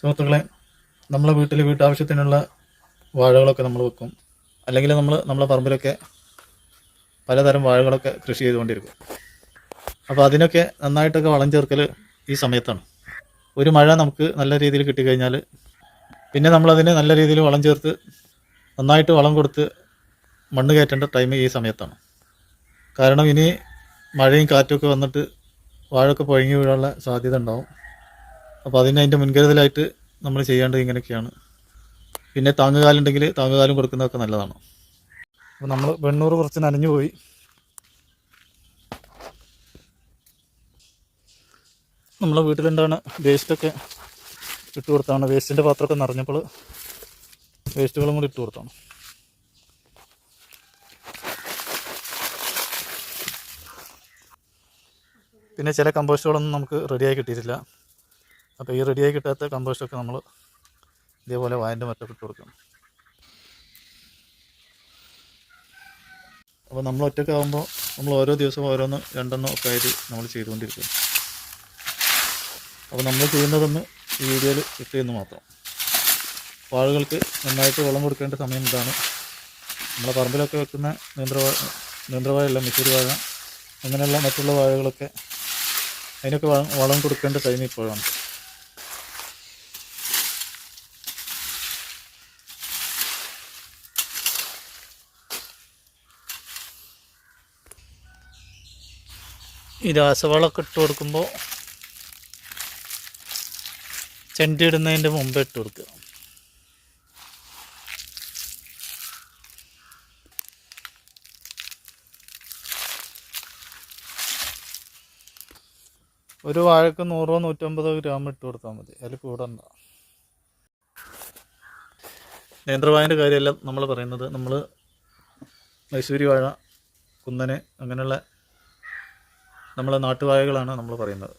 സുഹൃത്തുക്കളെ നമ്മളെ വീട്ടിൽ വീട്ടാവശ്യത്തിനുള്ള വാഴകളൊക്കെ നമ്മൾ വെക്കും. അല്ലെങ്കിൽ നമ്മൾ നമ്മളെ പറമ്പിലൊക്കെ പലതരം വാഴകളൊക്കെ കൃഷി ചെയ്തുകൊണ്ടിരിക്കും. അപ്പോൾ അതിനൊക്കെ നന്നായിട്ടൊക്കെ വളം ചേർക്കൽ ഈ സമയത്താണ്. ഒരു മഴ നമുക്ക് നല്ല രീതിയിൽ കിട്ടിക്കഴിഞ്ഞാൽ പിന്നെ നമ്മളതിന് നല്ല രീതിയിൽ വളം ചേർത്ത് നന്നായിട്ട് വളം കൊടുത്ത് മണ്ണ് കയറ്റേണ്ട ടൈം ഈ സമയത്താണ്. കാരണം ഇനി മഴയും കാറ്റുമൊക്കെ വന്നിട്ട് വാഴയൊക്കെ പൊഴങ്ങി വീഴാനുള്ള സാധ്യത ഉണ്ടാവും. അപ്പോൾ അതിന് അതിന്റെ മുൻകരുതലായിട്ട് നമ്മൾ ചെയ്യേണ്ടത് ഇങ്ങനെയൊക്കെയാണ്. പിന്നെ താങ്ങുകാലുണ്ടെങ്കിൽ താങ്ങുകാലും കൊടുക്കുന്നതൊക്കെ നല്ലതാണ്. അപ്പോൾ നമ്മൾ വെണ്ണൂറ് കുറച്ച് നനഞ്ഞു പോയി. നമ്മളെ വീട്ടിലുണ്ടാണ് വേസ്റ്റൊക്കെ ഇട്ട് കൊടുത്താണ്. വേസ്റ്റിന്റെ പാത്രമൊക്കെ നിറഞ്ഞപ്പോൾ വേസ്റ്റുകളും കൂടി ഇട്ട് കൊടുത്താണ്. പിന്നെ ചില കമ്പോസ്റ്റുകളൊന്നും നമുക്ക് റെഡിയായി കിട്ടിയിട്ടില്ല. അപ്പോൾ ഈ റെഡിയായി കിട്ടാത്ത കമ്പോസ്റ്റൊക്കെ നമ്മൾ ഇതേപോലെ വായന്റെ മറ്റൊക്കെ ഇട്ട് കൊടുക്കണം. അപ്പോൾ നമ്മൾ ഒറ്റയ്ക്ക് ആകുമ്പോൾ നമ്മൾ ഓരോ ദിവസവും ഓരോന്ന് രണ്ടെണ്ണം ഒക്കെ ആയിട്ട് നമ്മൾ ചെയ്തുകൊണ്ടിരിക്കും അപ്പോൾ നമ്മൾ ചെയ്യുന്നതൊന്ന് ഈ വീഡിയോയിൽ ഇട്ട് എന്ന് മാത്രം. വാഴകൾക്ക് നന്നായിട്ട് വെള്ളം കൊടുക്കേണ്ട സമയം ഇതാണ്. നമ്മളെ പറമ്പിലൊക്കെ വെക്കുന്ന നീന്ത്രവാഴ നീന്ത്രവാഴയല്ല മിച്ചൂരി വാഴ അങ്ങനെയുള്ള മറ്റുള്ള വാഴകളൊക്കെ അതിനൊക്കെ വളം കൊടുക്കേണ്ട ടൈം ഇപ്പോഴാണ്. ഈ രാസവളമൊക്കെ ഇട്ട് കൊടുക്കുമ്പോൾ ചെണ്ടി ഇടുന്നതിന്റെ മുമ്പ് ഇട്ട് കൊടുക്കുക. ഒരു വാഴക്ക് നൂറോ നൂറ്റമ്പതോ ഗ്രാം ഇട്ട് കൊടുത്താൽ മതി. അതിൽ കൂടണ്ട. നേന്ത്രവായന്റെ കാര്യമെല്ലാം നമ്മൾ പറയുന്നത് നമ്മൾ മൈസൂരി വാഴ കുന്നന് അങ്ങനെയുള്ള നമ്മളെ നാട്ടുവായകളാണ് നമ്മൾ പറയുന്നത്.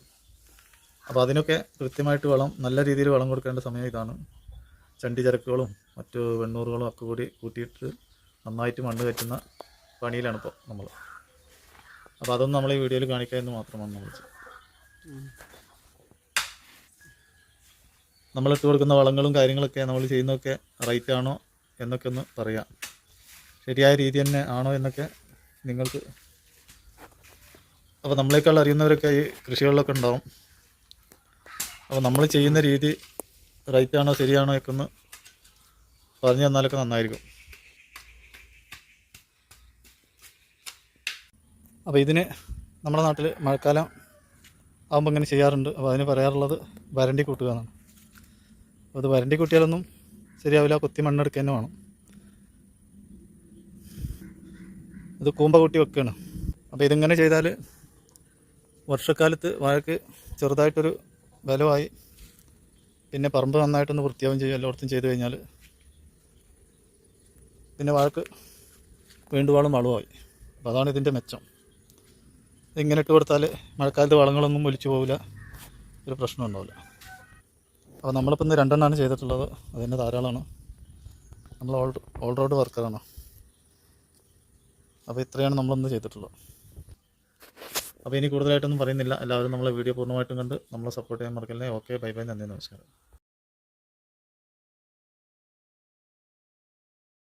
അപ്പോൾ അതിനൊക്കെ കൃത്യമായിട്ട് വളം നല്ല രീതിയിൽ വളം കൊടുക്കേണ്ട സമയം ഇതാണ്. ചണ്ടി ചരക്കുകളും മറ്റു വെണ്ണൂറുകളും ഒക്കെ കൂടി കൂട്ടിയിട്ട് നന്നായിട്ട് മണ്ണ് കയറ്റുന്ന പണിയിലാണ് ഇപ്പോൾ നമ്മൾ അപ്പോൾ അതൊന്നും നമ്മൾ ഈ വീഡിയോയിൽ കാണിക്കുക എന്ന് മാത്രമാണ് നമ്മൾ നമ്മളിട്ട് കൊടുക്കുന്ന വളങ്ങളും കാര്യങ്ങളൊക്കെ നമ്മൾ ചെയ്യുന്നതൊക്കെ റൈറ്റ് ആണോ എന്നൊക്കെ ഒന്ന് പറയാം. ശരിയായ രീതി തന്നെ ആണോ എന്നൊക്കെ നിങ്ങൾക്ക് അപ്പോൾ നമ്മളെക്കാൾ അറിയുന്നവരൊക്കെ ഈ കൃഷികളിലൊക്കെ ഉണ്ടാവും. അപ്പോൾ നമ്മൾ ചെയ്യുന്ന രീതി റൈറ്റ് ആണോ ശരിയാണോ ഒക്കെ ഒന്ന് പറഞ്ഞു തന്നാലൊക്കെ നന്നായിരിക്കും. അപ്പോൾ ഇതിന് നമ്മുടെ നാട്ടിൽ മഴക്കാലം ആകുമ്പോൾ ഇങ്ങനെ ചെയ്യാറുണ്ട്. അപ്പോൾ അതിന് പറയാറുള്ളത് വരണ്ടി കൂട്ടുക എന്നാണ്. അപ്പോൾ അത് വരണ്ടി കൂട്ടിയാലൊന്നും ശരിയാവില്ല. കൊത്തി മണ്ണെടുക്കുക തന്നെ വേണം. ഇത് കൂമ്പ കൂട്ടി വെക്കുകയാണ് അപ്പോൾ ഇതിങ്ങനെ ചെയ്താൽ വർഷക്കാലത്ത് വാഴക്ക് ചെറുതായിട്ടൊരു ബലമായി. പിന്നെ പറമ്പ് നന്നായിട്ടൊന്ന് വൃത്തിയാവും ചെയ്യും എല്ലായിടത്തും ചെയ്ത് കഴിഞ്ഞാൽ പിന്നെ വാഴക്ക് വളം വളവുമായി. അപ്പോൾ അതാണ് ഇതിന്റെ മെച്ചം. ഇങ്ങനെ ഇട്ട് കൊടുത്താൽ മഴക്കാലത്ത് വളങ്ങളൊന്നും ഒലിച്ചു പോവില്ല ഒരു പ്രശ്നം ഉണ്ടാവില്ല. അപ്പോൾ നമ്മളിപ്പോൾ ഇന്ന് രണ്ടെണ്ണമാണ് ചെയ്തിട്ടുള്ളത് അതിന്റെ ധാരാളമാണ്. നമ്മൾ ഓൾ ഓൾ റോഡ് വർക്കറാണ്. അപ്പോൾ ഇത്രയാണ് നമ്മളിന്ന് ചെയ്തിട്ടുള്ളത്. അപ്പോൾ ഇനി കൂടുതലായിട്ടൊന്നും പറയുന്നില്ല. എല്ലാവരും നമ്മളെ വീഡിയോ പൂർണമായിട്ടും കണ്ട് നമ്മളെ സപ്പോർട്ട് ചെയ്യാൻ മറക്കല്ലേ. ഓക്കെ ബൈ ബൈ നന്ദി നമസ്കാരം.